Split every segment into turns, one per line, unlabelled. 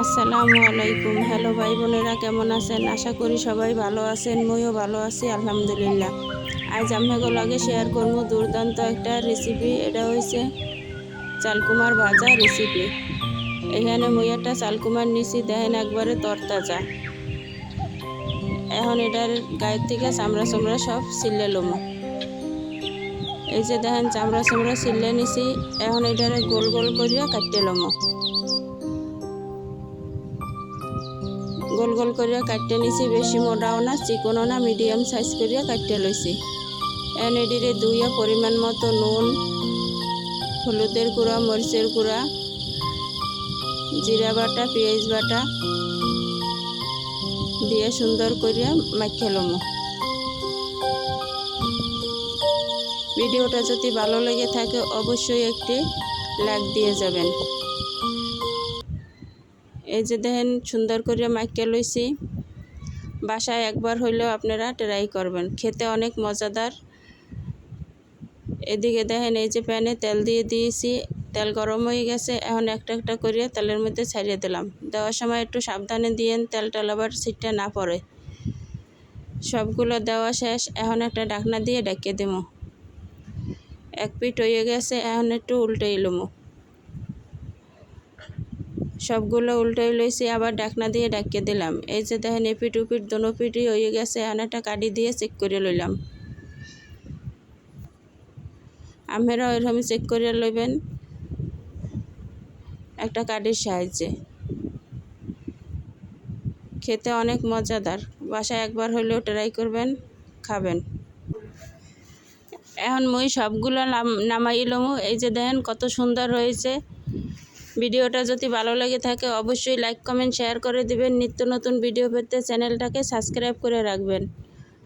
আসসালামু আলাইকুম। হ্যালো ভাই বোনেরা, কেমন আছেন? আশা করি সবাই ভালো আছেন, মইও ভালো আছি, আলহামদুলিল্লাহ। আজ আমি লগে শেয়ার করব দুর্দান্ত একটা রেসিপি এটা হয়েছে চালকুমার ভাজা রেসিপি এখানে মই একটা চালকুমার নিছি, দেখেন একবারে তরতাজা। এখন এটার গায়ের থেকে চামড়া চামড়া সব সিলে লমো। এই যে দেখেন, চামড়া চামড়া সিলে নিছি, এখন এটারে গোল গোল করিয়া কাটতে লমো। গোল গোল করিয়া কাটতে নিছি, বেশি মোটাও না, চিকনও না, মিডিয়াম সাইজ করিয়া কাটতে লইছি। এখন এটিরে দুইয়া পরিমাণ মতো নুন, হলুদের গুঁড়া, মরিচের গুঁড়া, জিরা বাটা, পেঁয়াজ বাটা দিয়ে সুন্দর করিয়া মাখিয়ে লমো। ভিডিওটা যদি ভালো লেগে থাকে, অবশ্যই একটি লাইক দিয়ে যাবেন। এই যে দেখেন, সুন্দর করে মাইকে লইছি। বাসায় একবার হইলেও আপনারা ট্রাই করবেন। খেতে অনেক মজাদার। এদিকে দেখেন, এই যে প্যানে তেল দিয়ে দিয়েছি। তেল গরম হয়ে গেছে। এখন একটা একটা করিয়া তেলের মধ্যে ছাড়িয়ে দিলাম। দেওয়ার সময় একটু সাবধানে দিয়েন, তেলটা আবার সিটটা না পড়ে। সবগুলো দেওয়া শেষ। এখন একটা ডাকনা দিয়ে ডাকিয়ে দেবো এক পিঠ হয়ে গেছে। এখন একটু উল্টে লমো। সবগুলো উল্টে লইছি, আবার ডাকনা দিয়ে ডাকিয়ে দিলাম। এই যে দেখেন এপিট উপিট দোনো পিঠই হয়ে গেছে একটা কাঠি দিয়ে চেক করে লইলাম। আপনারা ওইরকম চেক করে লইবেন একটা কাঠির সাহায্যে। খেতে অনেক মজাদার। বাসায় একবার হলেও ট্রাই করবেন, খাবেন। এখন মই সবগুলো নামাই লমু। এই যে দেখেন, কত সুন্দর হয়েছে। ভিডিওটা যদি ভালো লেগে থাকে, অবশ্যই লাইক, কমেন্ট, শেয়ার করে দিবেন। নিত্য নতুন ভিডিও পেতে চ্যানেলটাকে সাবস্ক্রাইব করে রাখবেন।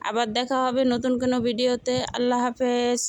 আবার দেখা হবে নতুন কোনো ভিডিওতে। আল্লাহ হাফেজ।